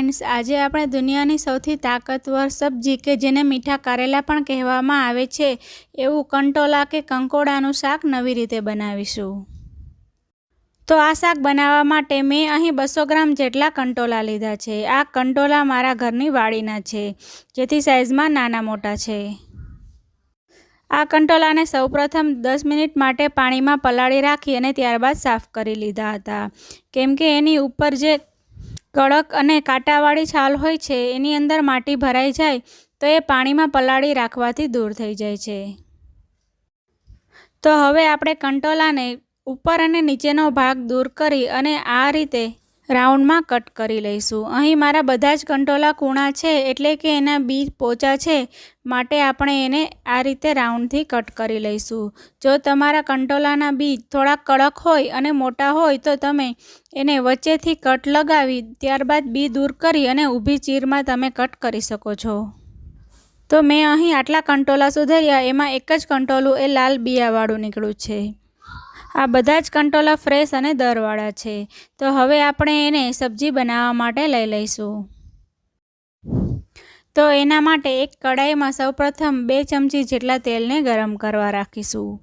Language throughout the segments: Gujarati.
ફ્રેન્ડ્સ, આજે આપણે દુનિયાની સૌથી તાકતવર સબ્જી કે જેને મીઠા કારેલા પણ કહેવામાં આવે છે, એવું કંટોલા કે કંકોડાનું શાક નવી રીતે બનાવીશું. તો આ શાક બનાવવા માટે મેં અહીં બસો ગ્રામ જેટલા કંટોલા લીધા છે. આ કંટોલા મારા ઘરની વાડીના છે, જેથી સાઇઝમાં નાના મોટા છે. આ કંટોલાને સૌપ્રથમ દસ મિનિટ માટે પાણીમાં પલાળી રાખી અને ત્યારબાદ સાફ કરી લીધા હતા. કેમ કે એની ઉપર જે કડક અને કાંટાવાળી છાલ હોય છે, એની અંદર માટી ભરાઈ જાય, તો એ પાણીમાં પલાળી રાખવાથી દૂર થઈ જાય છે. તો હવે આપણે કંટોલાને ઉપર અને નીચેનો ભાગ દૂર કરી અને આ રીતે રાઉન્ડમાં કટ કરી લઈશું. અહીં મારા બધા જ કંટોલા કૂણા છે એટલે કે એના બીજ પોચા છે માટે આપણે એને આ રીતે રાઉન્ડથી કટ કરી લઈશું. જો તમારા કંટોલાના બીજ થોડા કડક હોય અને મોટા હોય તો તમે એને વચ્ચેથી કટ લગાવી ત્યારબાદ બી દૂર કરી અને ઊભી ચીરમાં તમે કટ કરી શકો છો. તો મેં અહીં આટલા કંટોલા સુધાર્યા. એમાં એક જ કંટોલું એ લાલ બિયાવાળું નીકળ્યું છે. આ બધા જ કંટોલા ફ્રેશ અને દરવાળા છે. તો હવે આપણે એને સબ્જી બનાવવા માટે લઈ લઈશું. તો એના માટે એક કડાઈમાં સૌપ્રથમ બે ચમચી જેટલા તેલને ગરમ કરવા રાખીશું.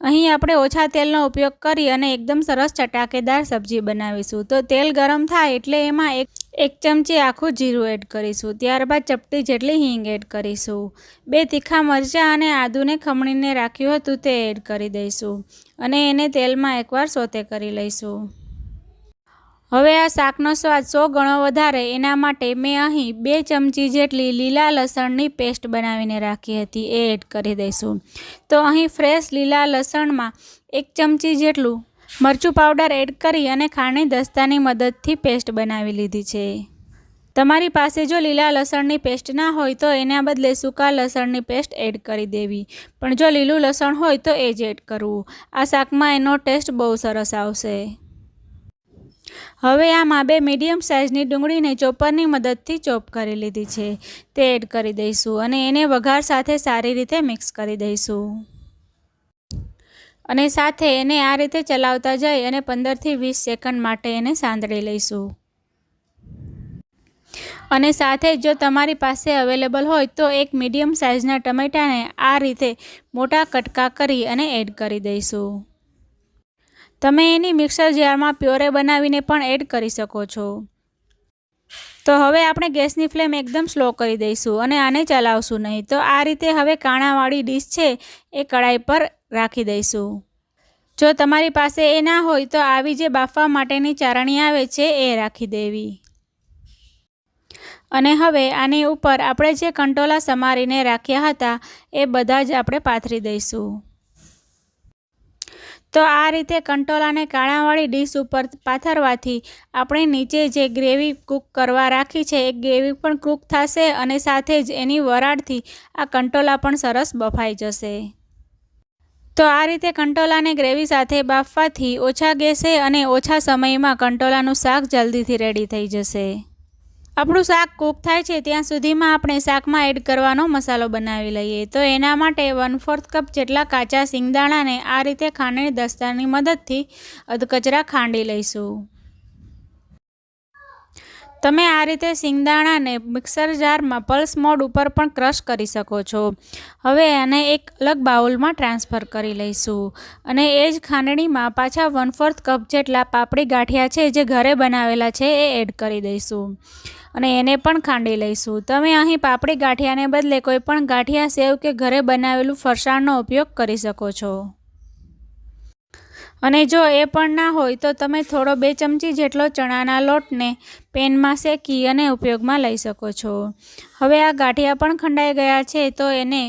અહીં આપણે ઓછા તેલનો ઉપયોગ કરી અને એકદમ સરસ ચટાકેદાર સબ્જી બનાવીશું. તો તેલ ગરમ થાય એટલે એમાં એક એક ચમચી આખું જીરું એડ કરીશું. ત્યારબાદ ચપટી જેટલી હિંગ એડ કરીશું. બે તીખા મરચાં અને આદુને ખમણીને રાખ્યું હતું તે એડ કરી દઈશું અને એને તેલમાં એકવાર સોતે કરી લઈશું. હવે આ શાકનો સ્વાદ સો ગણો વધારે, એના માટે મેં અહીં બે ચમચી જેટલી લીલા લસણની પેસ્ટ બનાવીને રાખી હતી, એ એડ કરી દઈશું. તો અહીં ફ્રેશ લીલા લસણમાં એક ચમચી જેટલું મરચું પાવડર એડ કરી અને ખાણી દસ્તાની મદદથી પેસ્ટ બનાવી લીધી છે. તમારી પાસે જો લીલા લસણની પેસ્ટ ના હોય તો એના બદલે સૂકા લસણની પેસ્ટ એડ કરી દેવી. પણ જો લીલું લસણ હોય તો એ જ એડ કરવું. આ શાકમાં એનો ટેસ્ટ બહુ સરસ આવશે. હવે આમાં બે મીડિયમ સાઇઝની ડુંગળીને ચોપરની મદદથી ચોપ કરી લીધી છે. તે એડ કરી દઈશું અને એને વઘાર સાથે સારી રીતે મિક્સ કરી દઈશું. અને સાથે એને આ રીતે ચલાવતા જઈ અને પંદરથી વીસ સેકન્ડ માટે એને સાંતળી લઈશું. અને સાથે જો તમારી પાસે અવેલેબલ હોય તો એક મીડિયમ સાઇઝના ટમેટાને આ રીતે મોટા કટકા કરી અને એડ કરી દઈશું. તમે એની મિક્સર જારમાં પ્યોરે બનાવીને પણ એડ કરી શકો છો. તો હવે આપણે ગેસની ફ્લેમ એકદમ સ્લો કરી દઈશું અને આને ચલાવશું નહીં. તો આ રીતે હવે કાણાવાળી ડીશ છે એ કડાઈ પર રાખી દઈશું. જો તમારી પાસે એ ના હોય તો આવી જે બાફવા માટેની ચારણી આવે છે એ રાખી દેવી. અને હવે આની ઉપર આપણે જે કંટોલા સમારીને રાખ્યા હતા એ બધા જ આપણે પાથરી દઈશું. તો આ રીતે કંટોલાને કાણાવાળી ડીશ ઉપર પાથરવાથી આપણે નીચે જે ગ્રેવી કૂક કરવા રાખી છે એ ગ્રેવી પણ કૂક થશે અને સાથે જ એની વરાળથી આ કંટોલા પણ સરસ બફાઈ જશે. તો આ રીતે કંટોલાને ગ્રેવી સાથે બાફવાથી ઓછા ગેસે અને ઓછા સમયમાં કંટોલાનું શાક જલ્દીથી રેડી થઈ જશે. આપણું શાક કૂક થાય છે ત્યાં સુધીમાં આપણે શાકમાં એડ કરવાનો મસાલો બનાવી લઈએ. તો એના માટે વન ફોર્થ કપ જેટલા કાચા સિંગદાણાને આ રીતે ખાંડણી દસ્તાની મદદથી અધકચરા ખાંડી લઈશું. તમે આ રીતે સિંગદાણાને મિક્સર જારમાં પલ્સ મોડ ઉપર પણ ક્રશ કરી શકો છો. હવે આને એક અલગ બાઉલમાં ટ્રાન્સફર કરી લઈશું. અને એ જ ખાંડણીમાં પાછા વન ફોર્થ કપ જેટલા પાપડી ગાંઠિયા છે, જે ઘરે બનાવેલા છે, એ એડ કરી દઈશું. અને એને પણ ખાંડી લઈશું. તમે અહીં પાપડી ગાંઠિયાને બદલે કોઈ પણ ગાંઠિયા સેવ કે ઘરે બનાવેલું ફરસાણનો ઉપયોગ કરી શકો છો. અને જો એ પણ ના હોય તો તમે થોડો બે ચમચી જેટલો ચણાના લોટને પેનમાં શેકી અને ઉપયોગમાં લઈ શકો છો. હવે આ ગાંઠિયા પણ ખંડાઈ ગયા છે તો એને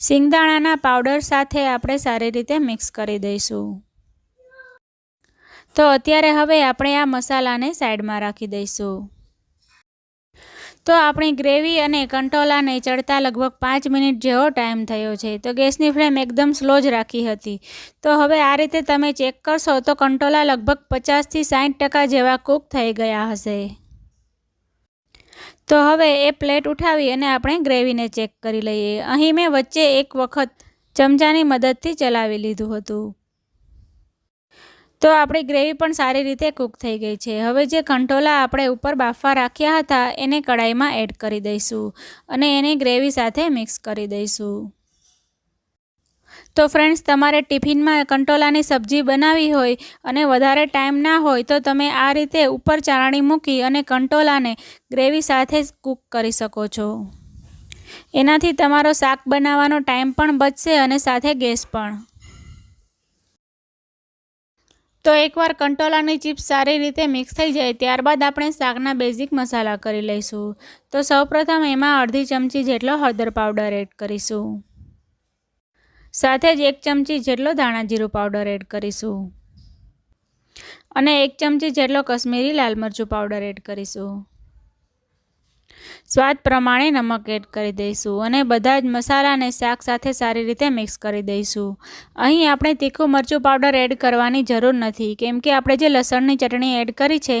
સિંગદાણાના પાવડર સાથે આપણે સારી રીતે મિક્સ કરી દઈશું. તો અત્યારે હવે આપણે આ મસાલાને સાઈડમાં રાખી દઈશું. તો આપણી ગ્રેવી અને કંટોલાને ચડતા લગભગ પાંચ મિનિટ જેવો ટાઈમ થયો છે. તો ગેસની ફ્લેમ એકદમ સ્લો જ રાખી હતી. તો હવે આ રીતે તમે ચેક કરશો તો કંટોલા લગભગ પચાસથી સાઠ ટકા જેવા કૂક થઈ ગયા હશે. તો હવે એ પ્લેટ ઉઠાવી અને આપણે ગ્રેવીને ચેક કરી લઈએ. અહીં મેં વચ્ચે એક વખત ચમચાની મદદથી ચલાવી લીધું હતું. તો આપણી ગ્રેવી પણ સારી રીતે કૂક થઈ ગઈ છે. હવે જે કંટોલા આપણે ઉપર બાફવા રાખ્યા હતા, એને કડાઈમાં એડ કરી દઈશું અને એને ગ્રેવી સાથે મિક્સ કરી દઈશું. તો ફ્રેન્ડ્સ, તમારે ટિફિનમાં કંટોલાની સબ્જી બનાવી હોય અને વધારે ટાઈમ ના હોય, તો તમે આ રીતે ઉપર ચાળણી મૂકી અને કંટોલાને ગ્રેવી સાથે કૂક કરી શકો છો. એનાથી તમારો શાક બનાવવાનો ટાઈમ પણ બચશે અને સાથે ગેસ પણ. તો એકવાર કંટોલાની ચિપ્સ સારી રીતે મિક્સ થઈ જાય ત્યારબાદ આપણે શાકના બેઝિક મસાલા કરી લઈશું. તો સૌપ્રથમ એમાં અડધી ચમચી જેટલો હળદર પાવડર એડ કરીશું. સાથે જ એક ચમચી જેટલો ધાણા જીરું પાવડર એડ કરીશું. અને એક ચમચી જેટલો કશ્મીરી લાલ મરચું પાવડર એડ કરીશું. સ્વાદ પ્રમાણે નમક એડ કરી દઈશું અને બધા જ મસાલાને શાક સાથે સારી રીતે મિક્સ કરી દઈશું. અહીં આપણે તીખું મરચું પાવડર એડ કરવાની જરૂર નથી, કેમ કે આપણે જે લસણની ચટણી એડ કરી છે,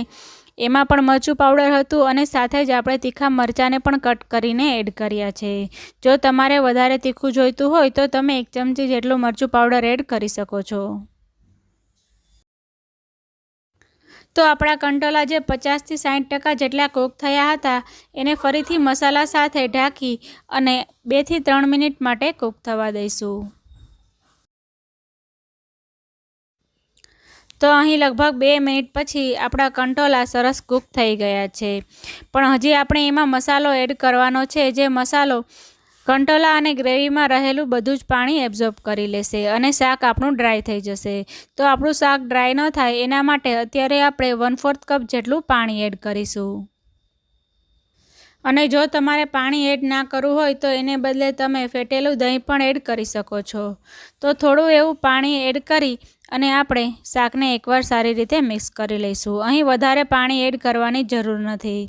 એમાં પણ મરચું પાવડર હતું અને સાથે જ આપણે તીખા મરચાંને પણ કટ કરીને એડ કર્યા છે. જો તમારે વધારે તીખું જોઈતું હોય તો તમે એક ચમચી જેટલું મરચું પાવડર એડ કરી શકો છો. તો આપણા કંટોલા જે પચાસથી સાઠ ટકા જેટલા કૂક થયા હતા, એને ફરીથી મસાલા સાથે ઢાંકી અને બેથી ત્રણ મિનિટ માટે કૂક થવા દઈશું. તો અહીં લગભગ બે મિનિટ પછી આપણા કંટોલા સરસ કૂક થઈ ગયા છે. પણ હજી આપણે એમાં મસાલો એડ કરવાનો છે, જે મસાલો કંટોલા અને ગ્રેવીમાં રહેલું બધું જ પાણી એબ્ઝોર્બ કરી લેશે અને શાક આપણું ડ્રાય થઈ જશે. તો આપણું શાક ડ્રાય ન થાય એના માટે અત્યારે આપણે વન ફોર્થ કપ જેટલું પાણી એડ કરીશું. અને જો તમારે પાણી એડ ના કરવું હોય તો એને બદલે તમે ફેટેલું દહીં પણ એડ કરી શકો છો. તો થોડું એવું પાણી એડ કરી અને આપણે શાકને એકવાર સારી રીતે મિક્સ કરી લઈશું. અહીં વધારે પાણી એડ કરવાની જરૂર નથી.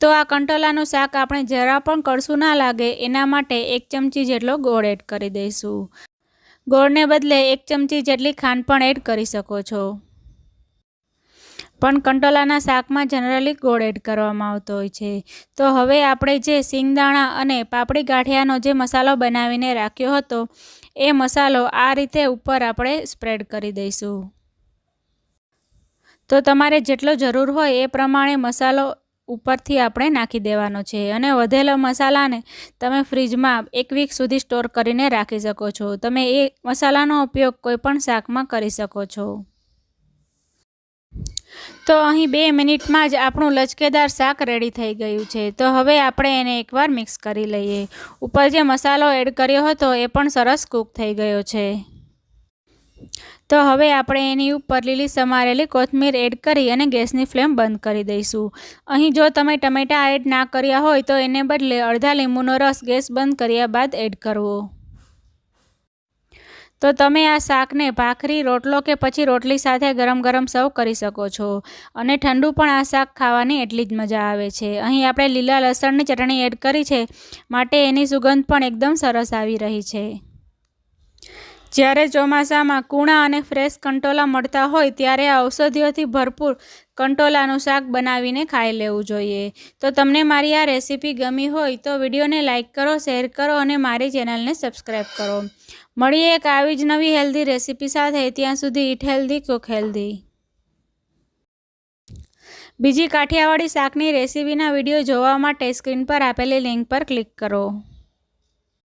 તો આ કંટોલાનું શાક આપણે જરા પણ કડશું ના લાગે, એના માટે એક ચમચી જેટલો ગોળ એડ કરી દઈશું. ગોળને બદલે એક ચમચી જેટલી ખાંડ પણ એડ કરી શકો છો. પણ કંટોલાના શાકમાં જનરલી ગોળ એડ કરવામાં આવતો હોય છે. તો હવે આપણે જે સિંગદાણા અને પાપડી ગાંઠિયાનો જે મસાલો બનાવીને રાખ્યો હતો, એ મસાલો આ રીતે ઉપર આપણે સ્પ્રેડ કરી દઈશું. તો તમારે જેટલો જરૂર હોય એ પ્રમાણે મસાલો ઉપરથી આપણે નાખી દેવાનો છે અને વધેલો મસાલાને તમે ફ્રીજમાં એક વીક સુધી સ્ટોર કરીને રાખી શકો છો. તમે એ મસાલાનો ઉપયોગ કોઈપણ શાકમાં કરી શકો છો. તો અહીં બે મિનિટમાં જ આપણું લચકેદાર શાક રેડી થઈ ગયું છે. તો હવે આપણે એને એકવાર મિક્સ કરી લઈએ. ઉપર જે મસાલો એડ કર્યો હતો એ પણ સરસ કૂક થઈ ગયો છે. તો હવે આપણે એની ઉપર લીલી સમારેલી કોથમીર એડ કરી અને ગેસની ફ્લેમ બંધ કરી દઈશું. અહીં જો તમે ટમેટાં એડ ના કર્યા હોય તો એને બદલે અડધા લીંબુનો રસ ગેસ બંધ કર્યા બાદ એડ કરવો. તો તમે આ શાકને ભાખરી, રોટલો કે પછી રોટલી સાથે ગરમ ગરમ સર્વ કરી શકો છો અને ઠંડુ પણ આ શાક ખાવાની એટલી જ મજા આવે છે. અહીં આપણે લીલા લસણની ચટણી એડ કરી છે, માટે એની સુગંધ પણ એકદમ સરસ આવી રહી છે. જ્યારે ચોમાસામાં કૂણા અને ફ્રેશ કંટોલા મળતા હોય ત્યારે આ ઔષધિઓથી ભરપૂર કંટોલાનું શાક બનાવીને ખાઈ લેવું જોઈએ. તો તમને મારી આ રેસીપી ગમી હોય તો વિડીયોને લાઇક કરો, શેર કરો અને મારી ચેનલને સબસ્ક્રાઈબ કરો. મળીએ એક આવી જ નવી હેલ્ધી રેસીપી સાથે. ત્યાં સુધી ઇટ હેલ્ધી, કુક હેલ્ધી. બીજી કાઠિયાવાડી શાકની રેસીપીના વીડિયો જોવા માટે સ્ક્રીન પર આપેલી લિંક પર ક્લિક કરો.